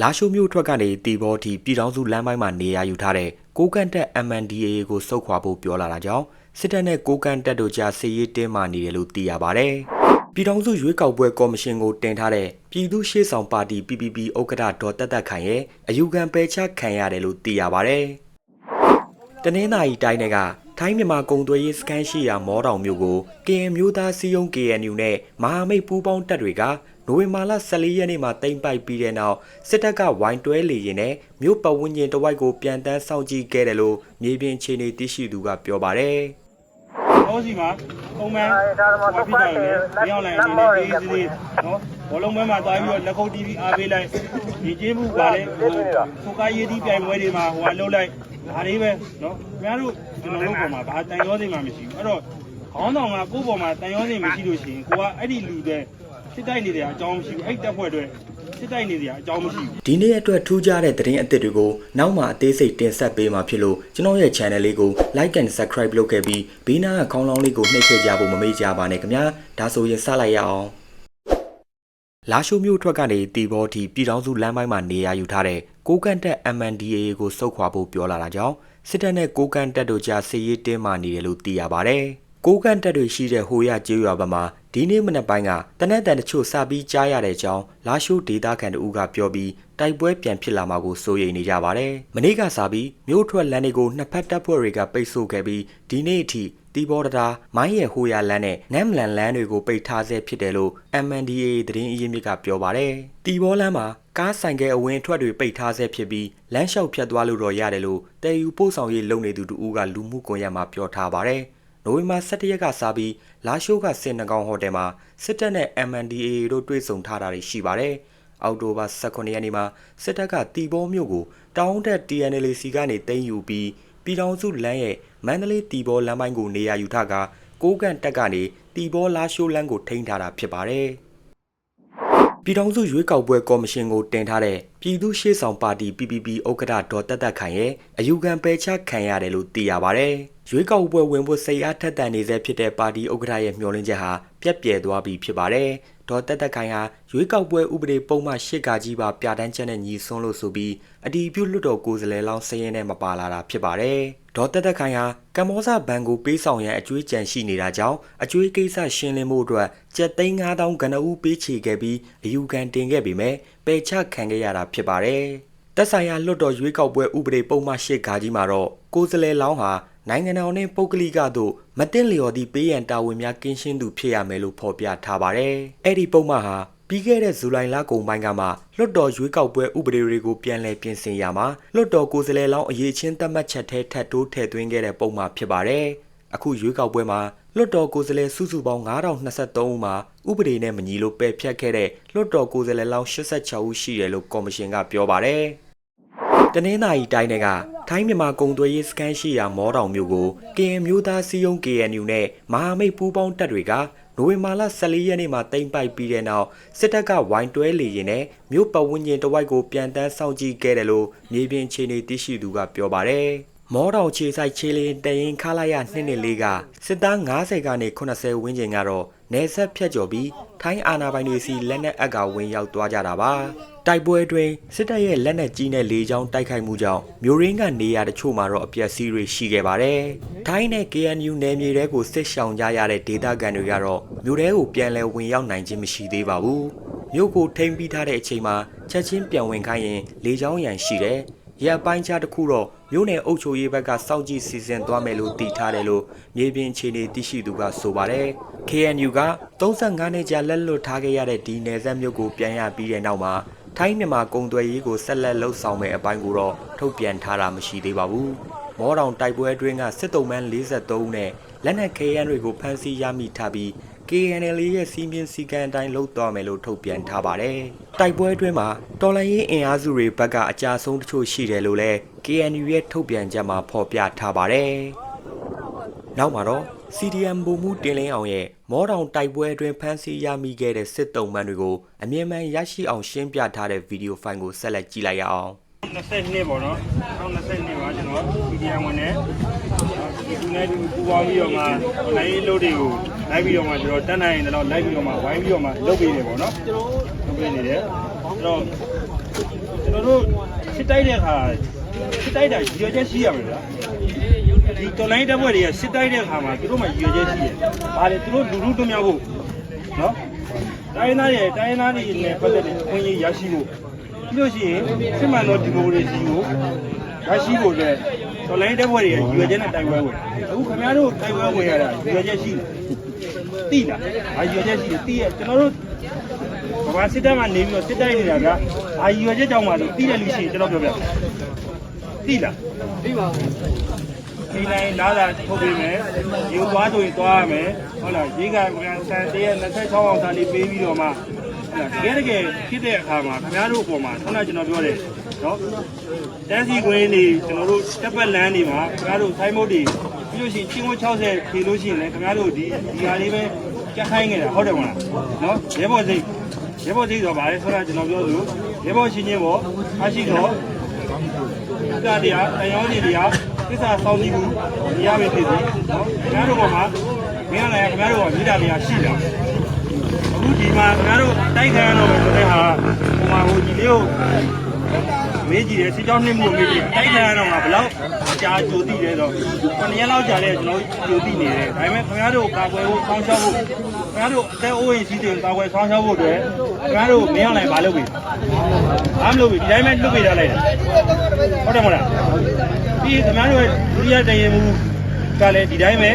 လာရှိုးမြို့ထွက်ကနေတီဘောတီပြည်ထောင်စုလမ်းပိုင်းမှာနေရာယူထားတဲ့ကိုကန့်တက် MNDAA ကိုစုခွာဖို့ပြောလာတာကြောင့်စစ်တပ်နဲ့ကိုကန့်တက်တို့ကြားစစ်ရေးတင်းမာနေတယ်လို့သိရပါဗျ။ပြည်ထောင်စုရွေးကောက်ပွဲကော်မရှင်ကိုတင်ထားတဲ့ပြည်သူ့ရှေ့ဆောင်ပါတီ PPP ဥက္ကဋ္ဌဒေါ်တက်တက်ခိုင်ရဲ့အယူခံပယ်ချခံရတယ်လို့သိရပါဗျ။တနင်္သာရီတိုင်းက ထိုင်းမြန်မာကုံသွေးရေးစခန်းရှိရာမောတောင်မြို့ကို KN မျိုးသားစီယုံ KNU နဲ့မဟာမိတ်ပူးပေါင်းတပ်တွေကနိုဝင်ဘာလ14ရက်နေ့မှာတိမ့်ပိုက်ပြီးတဲ့နောက်စစ်တပ်ကဝိုင်းတွဲလေရင်နဲ့မြို့ပတ်ဝန်းကျင်တစ်ဝိုက်ကိုပြန်တန်းစောင့်ကြည့်ခဲ့တယ်လို့မြေပြင်ခြေနေသိရှိသူကပြောပါတယ်။ဟောစီမှာပုံမှန်ဟောပြကြတယ်မရောက်နိုင်အနေနဲ့အေးအေးလေးနော်ဘောလုံးပွဲမှာသွားပြီးတော့လက်ခုပ်တီးပြီးအားပေးလိုက်ဒီကျေးမှုပါလေဟိုဖိုကားရေးတီးပြိုင်ပွဲတွေမှာဟိုကလှုပ်လိုက် ဒါလေးပဲနော်ခင်ဗျားတို့ကျွန်တော်တို့ပေါ်မှာဘာတန်ရောစင်မှမရှိဘူးအဲ့တော့ခေါင်းဆောင်ကကိုယ့်ပေါ်မှာတန်ရောစင်မရှိလို့ရှိရင်ကိုကအဲ့ဒီလူတွေစစ်တိုက်နေတဲ့အကြောင်းမရှိဘူးအဲ့တက်ဖွဲ့တွေစစ်တိုက်နေတဲ့အကြောင်းမရှိဘူးဒီနေ့အတွက်ထူးခြားတဲ့သတင်းအသစ်တွေကိုနောက်မှအသေးစိတ်တင်ဆက်ပေးမှာဖြစ်လို့ကျွန်တော်ရဲ့ channel လေးကို like and subscribe လုပ်ခဲ့ပြီးဘေးနားကခေါင်းလောင်းလေးကိုနှိပ်ခဲ့ကြဖို့မမေ့ကြပါနဲ့ခင်ဗျာဒါဆိုရင်စလိုက်ရအောင် လာရှိုးမြို့ထွက်ကနေတီဘောတီပြည်ထောင်စုလမ်းပိုင်းမှာနေရာယူထားတဲ့ကိုကန့်တက် MNDAA ကိုစုခွာဖို့ပြောလာတာကြောင့်စစ်တပ်နဲ့ကိုကန့်တက်တို့ကြားစစ်ရေးတင်းမာနေတယ်လို့သိရပါဗျ။ကိုကန့်တက်တွေရှိတဲ့ဟိုရကျေးရွာဘက်မှာဒီနေ့မနက်ပိုင်းကတနက်တန်တချို့စပြီးကြားရတဲ့အကြောင်းလာရှိုးဒေတာခန်တူကပြောပြီးတိုက်ပွဲပြန်ဖြစ်လာမှာကိုစိုးရိမ်နေကြပါတယ်။မနေ့ကစပြီးမြို့ထွက်လမ်းတွေကိုနှစ်ဖက်တပ်ဖွဲ့တွေကပိတ်ဆို့ခဲ့ပြီးဒီနေ့အထိ တီဘောတတာမိုင်းရဟိုရလန်းနဲ့နမ်လန်လန်းတွေကိုပိတ်ထားဆဲဖြစ်တယ်လို့ MNDA သတင်းအရင်းမြစ်ကပြောပါတယ်။တီဘောလန်းမှာကားဆိုင်ကဲအဝင်အထွက်တွေပိတ်ထားဆဲဖြစ်ပြီးလမ်းလျှောက်ဖြတ်သွားလို့တော့ရတယ်လို့တည်ယူပို့ဆောင်ရေးလုပ်နေသူတူကလူမှုကွန်ရက်မှာပြောထားပါတယ်။နိုဝင်ဘာ17ရက်ကစပြီးလာရှိုးကစင်နှကောင်ဟိုတယ်မှာစစ်တပ်နဲ့ MNDA တို့တွေ့ဆုံထားတာတွေရှိပါတယ်။အောက်တိုဘာ18ရက်နေ့မှာစစ်တပ်ကတီဘောမြို့ကိုတောင်းတက် TNLC ကနေသိမ်းယူပြီး ပြည်ထောင်စုလမ်းရဲ့မန္တလေးတီဘောလမ်းပိုင်းကိုနေရာယူထားကကိုးကန့်တက်ကနေတီဘောလာရှိုးလမ်းကိုထိန်းထားတာဖြစ်ပါတယ်။ပြည်ထောင်စုရွေးကောက်ပွဲကော်မရှင်ကိုတင်ထားတဲ့ပြည်သူ့ရှေ့ဆောင်ပါတီ PPP ဥက္ကဋ္ဌဒေါ်တက်တက်ခိုင်ရဲ့အယူခံပယ်ချခံရတယ်လို့သိရပါတယ်။ရွေးကောက်ပွဲဝင်ဖို့စိတ်အားထက်သန်နေစေဖြစ်တဲ့ပါတီဥက္ကဋ္ဌရဲ့မျှော်လင့်ချက်ဟာ ပြက်ပြယ်သွားပြီဖြစ်ပါတယ်။ဒေါ်တက်တက်ခိုင်ဟာရွေးကောက်ပွဲဥပဒေပုံမှန်၈ကကြီးပါပြဋ္ဌာန်းချက်နဲ့ညီစွန်းလို့ဆိုပြီးအတီးပြုတ်လွတ်တော်ကိုယ်စားလှယ်လောင်းစည်ရင်နဲ့မပါလာတာဖြစ်ပါတယ်။ဒေါ်တက်တက်ခိုင်ဟာကမ္ဘောဇဘဏ်ကိုပေးဆောင်ရန်အကျွေးကြံရှိနေတာကြောင့်အကျွေးကိစ္စရှင်းလင်းမှုအတွက်ကျပ်သိန်း9000ကနဦးပေးချေခဲ့ပြီးအယူခံတင်ခဲ့ပေမဲ့ပယ်ချခံခဲ့ရတာဖြစ်ပါတယ်။တက်ဆိုင်ရာလွတ်တော်ရွေးကောက်ပွဲဥပဒေပုံမှန်၈ကကြီးမှာတော့ကိုယ်စားလှယ်လောင်းဟာ နိုင်ငံတော်နဲ့ပုဂ္ဂလိကတို့မတင်လျော်သည့်ပေးရန်တာဝန်များကင်းရှင်းသူဖြစ်ရမယ်လို့ဖော်ပြထားပါတယ်။အဲ့ဒီပုံမှန်ဟာပြီးခဲ့တဲ့ဇူလိုင်လကုန်ပိုင်းကမှလွတ်တော်ရွေးကောက်ပွဲဥပဒေတွေကိုပြန်လည်ပြင်ဆင်ရမှာလွတ်တော်ကိုယ်စားလှယ်လောင်းအရေးချင်းသတ်မှတ်ချက်ထဲထပ်တိုးထည့်သွင်းခဲ့တဲ့ပုံမှန်ဖြစ်ပါတယ်။အခုရွေးကောက်ပွဲမှာလွတ်တော်ကိုယ်စားလှယ်စုစုပေါင်း9023ဦးမှာဥပဒေနဲ့မညီလို့ပယ်ဖျက်ခဲ့တဲ့လွတ်တော်ကိုယ်စားလှယ်လောင်း86ဦးရှိတယ်လို့ကော်မရှင်ကပြောပါတယ်။တနင်္သာရီတိုင်းက ထိုင်းမြန်မာကုံသွေးရေးစခန်းရှိရာမောတောင်မြို့ကို KN မျိုးသားစီယုံ KNU နဲ့မဟာမိတ်ပူးပေါင်းတပ်တွေကနိုဝင်ဘာလ14ရက်နေ့မှာတိမ့်ပိုက်ပြီးတဲ့နောက်စစ်တပ်ကဝိုင်းတွဲလေရင်နဲ့မြို့ပတ်ဝန်းကျင်တစ်ဝိုက်ကိုပြန်တန်းစောင့်ကြည့်ခဲ့တယ်လို့မြေပြင်ခြေနေသိရှိသူကပြောပါတယ်။ မောတောင်ခြေဆိုင်ခြေလင်းတရင်ခလာရ2နှစ်လေးကစစ်သား90ကနေ80ဝန်းကျင်ကတော့နေဆက်ဖြတ်ကျော်ပြီးထိုင်းအာဏာပိုင်တွေစီလက်နက်အက်ကဝင်ရောက်သွားကြတာပါတိုက်ပွဲအတွင်းစစ်တပ်ရဲ့လက်နက်ကြီးနဲ့လေကြောင်းတိုက်ခိုက်မှုကြောင့်မျိုးရင်းကနေရာတချို့မှာတော့အပျက်စီးတွေရှိခဲ့ပါတယ်ထိုင်းနဲ့ KNU နယ်မြေတွေကိုစစ်ရှောင်ကြရတဲ့ဒေသခံတွေကတော့မြို့ထဲကိုပြန်လည်ဝင်ရောက်နိုင်ခြင်းမရှိသေးပါဘူးမြို့ကိုထိမ့်ပြီးထားတဲ့အချိန်မှာချက်ချင်းပြန်ဝင်ခိုင်းရင်လေကြောင်းရန်ရှိတယ် ရက်ပိုင်းခြားတစ်ခုတော့မြို့နယ်အုပ်ချုပ်ရေးဘက်ကစောင့်ကြည့်စီစဉ်သွားမယ်လို့တည်ထားတယ်လို့မြေပြင်အခြေအနေသိရှိသူကဆိုပါတယ် KNU က35နှစ်ကြာလက်လွတ်ထားခဲ့ရတဲ့ဒီနယ်စပ်မြို့ကိုပြန်ရပြီးတဲ့နောက်မှာထိုင်းမြန်မာကုန်သွယ်ရေးကိုဆက်လက်လှုပ်ဆောင်မဲ့အပိုင်းကိုတော့ထုတ်ပြန်ထားတာမရှိသေးပါဘူး။မောတောင်တိုက်ပွဲအတွင်းကစစ်တုံးမန်း43ဦးနဲ့လက်နက်ခဲယမ်းတွေကိုဖမ်းဆီးရမိထားပြီး KNL ရဲ့စီးပြင်းစည်းကမ်းအတိုင်းလှုပ်သွားမယ်လို့ထုတ်ပြန်ထားပါတယ်။တိုက်ပွဲအတွင်းမှာတော်လိုင်းရေးအင်အားစုတွေဘက်ကအကြဆုံးတချို့ရှိတယ်လို့လည်း KNU ရဲ့ထုတ်ပြန်ချက်မှာဖော်ပြထားပါတယ်။နောက်မှာတော့ CDM ဗိုလ်မှူးတင်လင်းအောင်ရဲ့မောတောင်တိုက်ပွဲအတွင်းဖမ်းဆီးရမိခဲ့တဲ့စစ်တုံးမန်းတွေကိုအမြင့်မှန်ရရှိအောင်ရှင်းပြထားတဲ့ဗီဒီယိုဖိုင်ကိုဆက်လက်ကြည့်လိုက်ရအောင်22ပေါ့နော်2022ပါကျွန်တော် PDM ဝင်နေဒီကူ နဲ့ဒီပူပေါင်းပြီးတော့မှနိုင်လို့တွေကိုလိုက်ပြီးတော့မှကျွန်တော်တက်နိုင်ရင်တော့လိုက်ပြီးတော့မှဝိုင်းပြီးတော့မှလုပ်ပေးတယ်ပေါ့နော်လုပ်ပေးနေတယ်အဲ့တော့ကျွန်စစ်တိုက်တဲ့အခါစစ်တိုက်တာရည်ရွယ်ချက်ရှိရမယ်လားဒီတော်လိုင်းတပ်ဖွဲ့တွေကစစ်တိုက်တဲ့အခါမှာသူတို့မှရည်ရွယ်ချက်ရှိတယ်။ဘာလဲသူတို့လူလူတွမြောက်ဖို့နော်တိုင်းသားရဲ့တိုင်းသားတွေနဲ့ပတ်သက်တဲ့အခွင့်အရေးရရှိဖို့ပြီးလို့ရှိရင်စစ်မှန်သောဒီမိုကရေစီကိုရရှိဖို့အတွက် တော်လိုင်းတပ်ဖွဲ့တွေရဲ့ရည်ရွယ်ချက်နဲ့တိုင်ပွဲဝင်အခုခင်ဗျားတို့တိုင်ပွဲဝင်ရတာရည်ရွယ်ချက်ရှိတယ်တိလား။အာရည်ရွယ်ချက်ရှိတယ်တိရကျွန်တော်တို့ဘာစစ်တပ်မှနေပြီးတော့စစ်တိုက်နေတာကအာရည်ရွယ်ချက်ကြောင့်ပါလို့တိတယ်လို့ရှိရင်ကျွန်တော်ပြောပြတိလားတိပါဘူးဒီနိုင်လာတာထုတ်ပေးမယ်ရေသွားဆိုရင်သွားရမယ်ဟုတ်လားရေကပြန်ဆန်တရက်26အောင်သာလေးပေးပြီးတော့မှဟုတ်လားတကယ်တကယ်ဖြစ်တဲ့အခါမှာခင်ဗျားတို့အပေါ်မှာခုနကကျွန်တော်ပြောတယ် နော်တန်းစီခွင်းနေကျွန်တော်တို့တက်ပတ်လန်းနေမှာခင်ဗျားတို့ဆိုင်းမုတ်တွေပြီးလို့ရှိရင်ချင်းဝ60ဖြေလို့ရှိရင်လည်းခင်ဗျားတို့ဒီဒီဟာလေးပဲကြက်ခိုင်းနေတာဟုတ်တယ်မလားနော်ရဲဘော်စိတ်ရဲဘော်စိတ်တော့ဗါလဲဆိုတာကျွန်တော်ပြောလို့ရဲဘော်ချင်းချင်းပေါ့အားရှိတော့ကတရားတရားစီတရားသစ္စာဆောင်ကြည့်မှုရမယ်ဖြစ်စီနော်ခင်ဗျားတို့ကမှမင်းလည်းခင်ဗျားတို့ကမိတာတရားရှိတာအခုဒီမှာခင်ဗျားတို့တိုက်ခံရတော့မယ်ဆိုတဲ့ဟာဟိုမှာဟိုကြီးလေးကို မေးကြည့်တယ်စစ်ကြောင်းနှိမ့်မှုမေးကြည့်တိုက်ခံရတော့ကဘလောက်ကြာကြိုသိတယ်တော့9ရက်လောက်ကြာတယ်ကျွန်တော်ကြိုသိနေတယ်ဒါပေမဲ့ခင်ဗျားတို့ကာကွယ်ဖို့ဆောင်းရှောက်ဖို့ခင်ဗျားတို့အသက်အိုးအိမ်စီးတွေကာကွယ်ဆောင်းရှောက်ဖို့အတွက်ခင်ဗျားတို့မင်းအောင်လည်းမလုပ်ဘူးအားမလုပ်ဘူးဒီတိုင်းပဲလွတ်ပေးထားလိုက်တယ်ဟုတ်တယ်မလားပြီးခင်ဗျားတို့ရဲ့ဒုတိယတရင်မူကလည်းဒီတိုင်းပဲ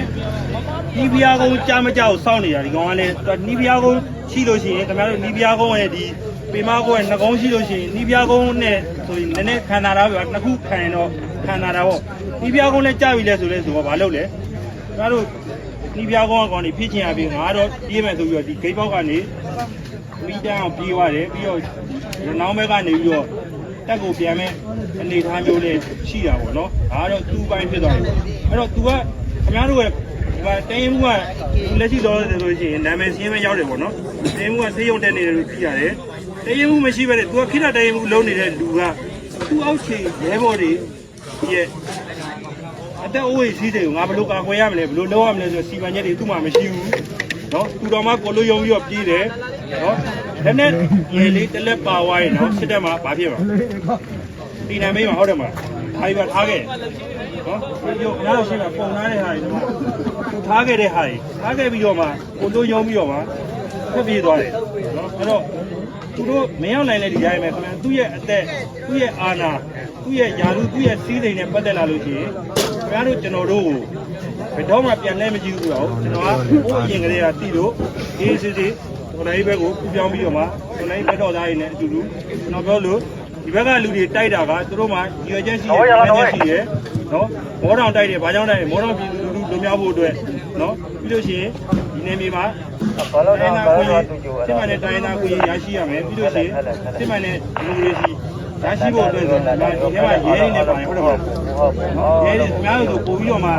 နီးပြားကုန်းကြားမကြောက်စောင့်နေတာဒီကောင်ကလည်းနီးပြားကုန်းရှိလို့ရှိရင်ခင်ဗျားတို့နီးပြားကုန်းရဲ့ဒီ ပေမကုန်းရဲ့နှကုန်းရှိလို့ရှိရင်နီးပြားကုန်းနဲ့ဆိုရင်နည်းနည်းခံတာတာပဲနှစ်ခုခံရင်တော့ခံတာတာပေါ့နီးပြားကုန်းလည်းကြားပြီလဲဆိုလဲဆိုတော့မလုပ်လဲခင်ဗျားတို့နီးပြားကုန်းကောင်နေဖြစ်ချင်ရပြီငါတော့ပြေးမယ်ဆိုပြီးတော့ဒီဂိတ်ပေါက်ကနေမိတန်းအောင်ပြေးသွားတယ်ပြီးတော့ရနောင်းဘက်ကနေပြီးတော့တက်ကိုပြန်မဲ့အနေထားမျိုးလေးရှိတာပေါ့နော်ဒါကတော့သူ့ပိုင်းဖြစ်သွားတယ်အဲ့တော့ तू ကခင်ဗျားတို့ရဲ့ဒီမှာတိုင်းမှုကလက်ရှိတော့တယ်ဆိုလို့ရှိရင်နာမည်စင်းပဲရောက်တယ်ပေါ့နော်တိုင်းမှုကဆေးရုံတက်နေတယ်လို့သိရတယ် တိုင်းမှုမရှိဘဲနဲ့ तू ကခိတတိုင်းမှုလုံးနေတဲ့လူကသူ့အောက်ခြေရဲဘော်တွေရဲ့အတက်အိုးကြီးတွေကိုငါဘယ်လိုကာကွယ်ရမလဲဘယ်လိုလုပ်ရမလဲဆိုစီမံချက်တွေသူ့မှာမရှိဘူးနော်သူတော်မှကိုလိုယုံပြီးတော့ပြေးတယ်နော်ဒါနဲ့ရေလေးတစ်လက်ပါဝိုင်းနော်စစ်တက်မှာဘာဖြစ်မှာဒီနာမေးမှာဟုတ်တယ်မလားဒါကြီးပါထားခဲ့နော်ဒီလိုအားရှိမှာပုံထားတဲ့ဟာတွေတော့သူထားခဲ့တဲ့ဟာတွေထားခဲ့ပြီးတော့မှကိုလိုယုံပြီးတော့မှဖြစ်ပြေးသွားတယ်နော်အဲ့တော့ သူတို့မရောက်နိုင်တဲ့ဒီတိုင်းပဲခင်ဗျာသူ့ရဲ့အသက်သူ့ရဲ့အာဏာသူ့ရဲ့ယာရုသူ့ရဲ့စီးစိမ်နဲ့ပတ်သက်လာလို့ရှိရင်ခင်ဗျားတို့ကျွန်တော်တို့ကိုဘယ်တော့မှပြန်လဲမကြည့်ဘူးတော့ကျွန်တော်ကဟိုအရင်ကလေးကတီးလို့အေးစစ်စစ်ကိုလိုင်းဘက်ကိုပြောင်းပြီးတော့မှကိုလိုင်းဘက်တော်သားတွေနဲ့အတူတူကျွန်တော်ပြောလို့ဒီဘက်ကလူတွေတိုက်တာကသူတို့မှရွေချက်ရှိတယ်ရွေချက်ရှိတယ်နော်မောတောင်တိုက်တယ်ဘာကြောင့်တိုက်လဲမောတောင်ပြည်လူလူလုံမြောက်ဖို့အတွက်နော်ပြီးလို့ရှိရင်ဒီနေမြေမှာ တိုင်းနာကိုစစ်မှန်တဲ့တိုင်းနာကိုရရှိရမယ်ပြီးလို့ရှိရင်စစ်မှန်တဲ့ဒီမိုကရေစီရရှိဖို့အတွက်ဆိုတော့ဒီထဲမှာရဲနေပါတယ်ဟုတ်တယ်မလားရဲနေအများကြီးဆိုပို့ပြီးတော့မှ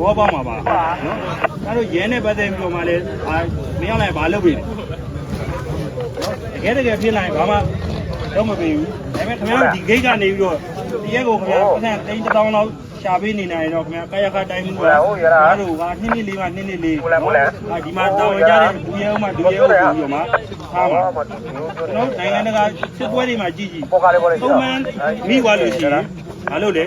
ဘောပေါက်မှာပါနော်အဲတော့ရဲနဲ့ပတ်သက်ပြီးတော့မှလည်းအာမင်းအောင်လည်းမလုပ်ပြီတကယ်တကယ်ဖြစ်လာရင်ဘာမှတော့မပေးဘူးဒါပေမဲ့ခင်ဗျားတို့ဒီဂိတ်ကနေပြီးတော့ဒီရက်ကိုခင်ဗျားပတ်စံတိန်းတစ်တောင်းလောက် ရှာပေးနေနိုင်တော့ခင်ဗျာကာယကတိုင်းမှုကအားတို့ကနှစ်နှစ်လေးမှနှစ်နှစ်လေးဟာဒီမှာတောင်းကြတဲ့ဒူရဲဥမှဒူရဲဥပြီးတော့မှထားပါနော်နိုင်ငံတကာစစ်ပွဲတွေမှာကြည့်ကြည့်သုံးမှန်မိသွားလို့ရှိရင်ဘာလို့လဲ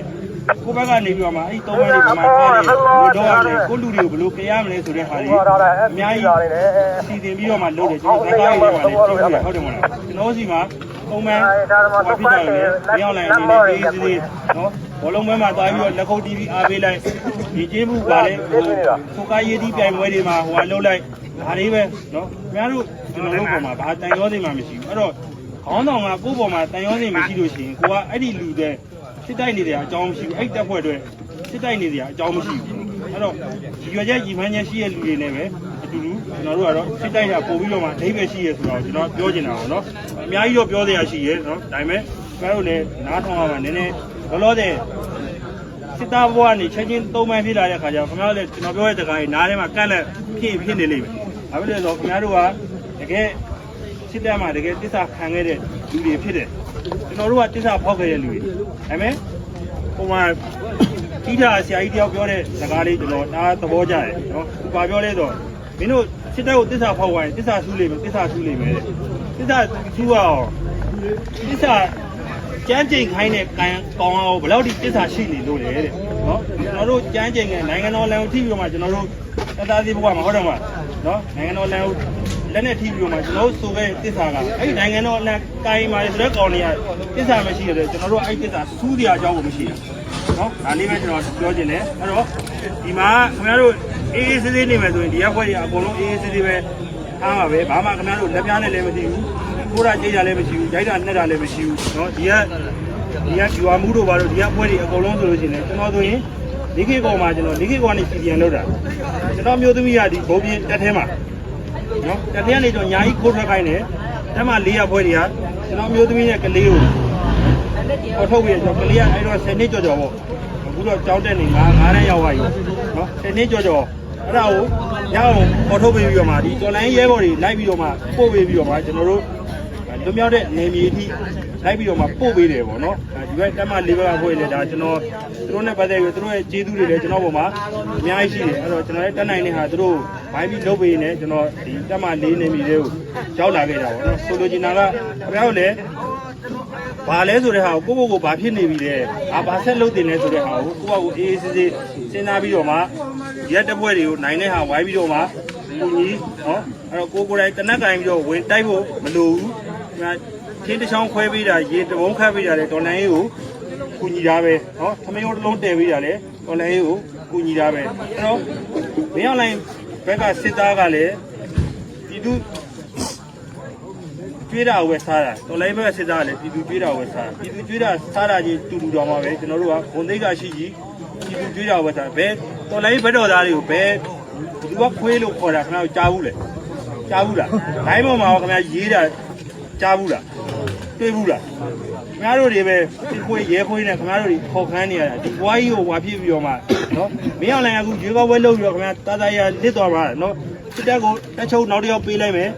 ကိုဘက်ကနေပြီးတော့မှအဲ့သုံးမှန်တွေဘာမှထားတယ်ဘယ်တော့ရလဲကိုလူတွေကိုဘယ်လိုကြရမလဲဆိုတဲ့ဟာတွေအများကြီးစီစဉ်ပြီးတော့မှလုပ်တယ်ကျွန်တော်ကားရေးမှာလည်းကြည့်ရတယ်ဟုတ်တယ်မလားကျွန်တော်စီမှာသုံးမှန်ဘာဖြစ်တယ်လဲမရောက်နိုင်နေနေအေးစီးနော် ဘောလုံးပွဲမှာသွားပြီးတော့လက်ခုပ်တီးပြီးအားပေးလိုက်ဒီကျေးမှုပါလေဟိုကိုကားရေးတီးပြိုင်ပွဲတွေမှာဟိုကလှုပ်လိုက်ဒါလေးပဲနော်ခင်ဗျားတို့ကျွန်တော်တို့ပေါ်မှာဘာတန်ရောစိမ်မှမရှိဘူးအဲ့တော့ခေါင်းဆောင်ကကိုယ့်ပေါ်မှာတန်ရောစိမ်မရှိလို့ရှိရင်ကိုကအဲ့ဒီလူတဲ့စစ်တိုက်နေတဲ့အကြောင်းမရှိဘူးအဲ့တက်ဖွဲ့အတွက်စစ်တိုက်နေတဲ့အကြောင်းမရှိဘူးအဲ့တော့ဒီရွယ်ချက်ညီမန်းချက်ရှိတဲ့လူတွေနဲ့ပဲအတူတူကျွန်တော်တို့ကတော့စစ်တိုက်တာပို့ပြီးတော့မှအိဗယ်ရှိရဲဆိုတော့ကျွန်တော်ပြောချင်တာပါနော်အများကြီးတော့ပြောစရာရှိရဲနော်ဒါပေမဲ့ကျွန်တော်တို့လည်းနားထောင်ရမှာနည်းနည်း လောလောဆယ်စစ်သားဘဝကနေချက်ချင်းသုံးပန်းဖြစ်လာတဲ့ခါကျတော့ခင်ဗျားတို့လည်းကျွန်တော်ပြောတဲ့တကားကြီးနားထဲမှာကန့်လက်ဖြစ်ဖြစ်နေလိမ့်မယ်။ဘာဖြစ်လဲဆိုတော့ခင်ဗျားတို့ကတကယ်စစ်တပ်မှာတကယ်တစ္ဆာခံခဲ့တဲ့လူတွေဖြစ်တယ်။ကျွန်တော်တို့ကတစ္ဆာဖောက်ခဲ့တဲ့လူတွေ။ဒါပေမဲ့ဟိုမှာတိတာဆရာကြီးတယောက်ပြောတဲ့စကားလေးကျွန်တော်ဒါသဘောကျတယ်နော်။သူပါပြောလဲဆိုမင်းတို့စစ်တပ်ကိုတစ္ဆာဖောက်သွားရင်တစ္ဆာဆူးလိမ့်မယ်တစ္ဆာဆူးလိမ့်မယ်တဲ့။တစ္ဆာဆူးအောင်တစ္ဆာ ကြမ်းကြိမ်ခိုင်းတဲ့ကံကောင်းအောင်ဘယ်လောက်ထိတစ္ဆာရှိနေလို့လဲတဲ့နော်ကျွန်တော်တို့ကြမ်းကြိမ်ကနိုင်ငံတော်လန်ကိုထိပြီးတော့မှကျွန်တော်တို့တသားသေးဘုရားမှာဟုတ်တယ်မလားနော်နိုင်ငံတော်လန်ကိုလက်နဲ့ထိပြီးတော့မှကျွန်တော်တို့ဆိုခဲ့တစ္ဆာကအဲ့ဒီနိုင်ငံတော်လန်ကိုင်းမာဆိုတဲ့ကောင်တွေကတစ္ဆာမရှိရတယ်ကျွန်တော်တို့အဲ့ဒီတစ္ဆာစူးတရားအကြောင်းကိုမရှိရနော်ဒါလေးပဲကျွန်တော်ပြောချင်တယ်အဲ့တော့ဒီမှာခင်ဗျားတို့အေးအေးဆေးဆေးနေမယ်ဆိုရင်ဒီရက်ခွက်တွေအကုန်လုံးအေးအေးဆေးဆေးပဲအားပါပဲဘာမှခင်ဗျားတို့လက်ပြားနဲ့လည်းမသိဘူး ကိုယ်တာကြိတ်တာလည်းမရှိဘူးဂျိုက်တာနှက်တာလည်းမရှိဘူးเนาะဒီကဒီကဒီဝါမှုတို့ဘာလို့ဒီကပွဲတွေအကုန်လုံးဆိုလို့ရှိရင်ကျွန်တော်ဆိုရင်ဒီခေတ်ကောင်မှာကျွန်တော်ဒီခေတ်ကောင်ကနေစီပြန်လောက်တာကျွန်တော်မျိုးသမီးကဒီဘုံပြင်းတက်ထဲမှာเนาะတက်ထဲကနေတော့ညာကြီးခိုးထွက်ခိုင်းတယ်တက်မှာ၄ရက်ပွဲတွေကကျွန်တော်မျိုးသမီးနဲ့ကလေးကိုပေါ်ထုတ်ပြီးတော့ကလေးကအဲ့တော့10နှစ်ကျော်ကျော်ပေါ့အခုတော့ကြောင်းတက်နေငါးငါးတန်းရောက်သွားပြီเนาะ10နှစ်ကျော်ကျော်အဲ့ဒါကိုရအောင်ပေါ်ထုတ်ပေးပြီးတော့မှဒီတော်လိုင်းရဲဘော်တွေလိုက်ပြီးတော့မှပို့ပေးပြီးတော့မှကျွန်တော်တို့ လွန်မြောက်တဲ့နေမြေအထိလိုက်ပြီးတော့မှပို့ပေးတယ်ပေါ့နော်အဲဒီဘက်တက်မလေးဘက်ကဖွဲ့လေဒါကျွန်တော်သူတို့နဲ့ပတ်သက်ပြီးသူတို့ရဲ့ကျေးဇူးတွေလည်းကျွန်တော်ပေါ်မှာအများကြီးရှိတယ်အဲ့တော့ကျွန်တော်လည်းတက်နိုင်တဲ့ဟာသူတို့ဘိုင်းပြီးလုပ်ပေးနေကျွန်တော်ဒီတက်မလေးနေမြေတွေကိုရောက်လာခဲ့တာပေါ့နော်ဆိုလိုချင်တာကခင်ဗျားတို့လည်းဘာလဲဆိုတဲ့ဟာကိုကိုကိုဘာဖြစ်နေပြီလဲအာဘာဆက်လုပ်တင်လဲဆိုတဲ့ဟာကိုကိုကကိုအေးအေးဆေးဆေးစဉ်းစားပြီးတော့မှရက်တပွဲတွေကိုနိုင်တဲ့ဟာဝိုင်းပြီးတော့မှကိုကြီးနော်အဲ့တော့ကိုကိုယ်တိုင်တနက်ကင်ပြီးတော့ဝင်တိုက်ဖို့မလိုဘူးညာ ချင်းတစ်ချောင်းခွဲပေးတာရေတဘုံခတ်ပေးတာလေဒေါ်လာရေးကိုကူညီတာပဲเนาะသမီးတို့တစ်လုံးတည်ပေးတာလေဒေါ်လာရေးကိုကူညီတာပဲအဲ့တော့မင်းအောင်လိုင်းဘက်ကစစ်သားကလည်းဒီသူကျွေးတာကိုပဲစားတာဒေါ်လာရေးဘက်ကစစ်သားကလည်းဒီသူကျွေးတာကိုပဲစားတာဒီသူကျွေးတာစားတာချင်းတူတူတော်မှာပဲကျွန်တော်တို့ကဂုံသိက္ခာရှိကြီးဒီသူကျွေးတာကိုပဲစားဘယ်ဒေါ်လာရေးဘက်တော်သားတွေကိုဘယ်ဒီသူကခွေးလို့ခေါ်တာခင်ဗျားတို့ကြားဘူးလေကြားဘူးလားဒိုင်းပေါ်မှာခင်ဗျားရေးတာ ကြားဘူးလားတွေ့ဘူးလားခင်ဗျားတို့တွေပဲဒီခွေးရဲခွေးနဲ့ခင်ဗျားတို့တွေခေါ်ခန်းနေရတာဒီဘွားကြီးကိုဝါပြစ်ပြီးတော့မှနော်မင်းအောင်လည်းအခုရေကောက်ဝဲလုပ်ပြီးတော့ခင်ဗျာတာတာရလစ်သွားပါနော်စစ်တပ်ကိုတက်ချုပ်နောက်တစ်ယောက်ပေးလိုက်မယ်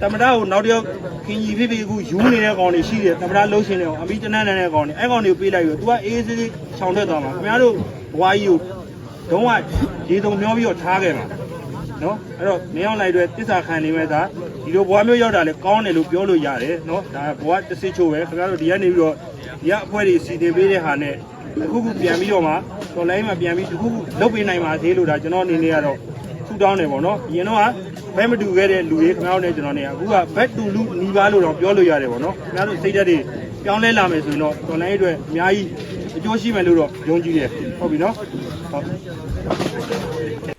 တမရကိုနောက်တစ်ယောက်ခင်ကြီးဖြစ်ဖြစ်အခုယူနေတဲ့ကောင်တွေရှိတယ်တမရလှုပ်ရှင်နေအောင်အမိတနန်းနေတဲ့ကောင်တွေအဲကောင်တွေကိုပေးလိုက်ပြီးတော့ तू ကအေးအေးဆေးဆေးခြောင်ထွက်သွားမှာခင်ဗျားတို့ဘွားကြီးကိုတုံးကရေတုံမျောပြီးတော့ထားခဲ့မှာနော်အဲ့တော့မင်းအောင်လိုက်တွေတစ္ဆာခံနေမဲ့သား ဒီလိုဘွားမျိုးရောက်တာလဲကောင်းတယ်လို့ပြောလို့ရတယ်နော်ဒါဘွားတစ်စစ်ချို့ပဲခင်ဗျားတို့ဒီကနေပြီးတော့ဒီကအဖွဲတွေစီတင်ပေးတဲ့ဟာနဲ့အခုခုပြန်ပြီးတော့မှတော်လိုင်းမှာပြန်ပြီးတစ်ခုခုလုပ်ပေးနိုင်ပါသေးလို့ဒါကျွန်တော်အနေနဲ့ကတော့ထူတောင်းတယ်ပေါ့နော်အရင်တော့ကဘက်မတူခဲ့တဲ့လူတွေခင်ဗျားတို့နဲ့ကျွန်တော်နေအခုကဘက်တူလူနီးပါးလို့တော့ပြောလို့ရတယ်ပေါ့နော်ခင်ဗျားတို့စိတ်ဓာတ်တွေပြောင်းလဲလာမယ်ဆိုရင်တော့တော်လိုင်းအတွက်အများကြီးအကျိုးရှိမယ်လို့တော့ယုံကြည်တယ်ဟုတ်ပြီနော်ဟုတ်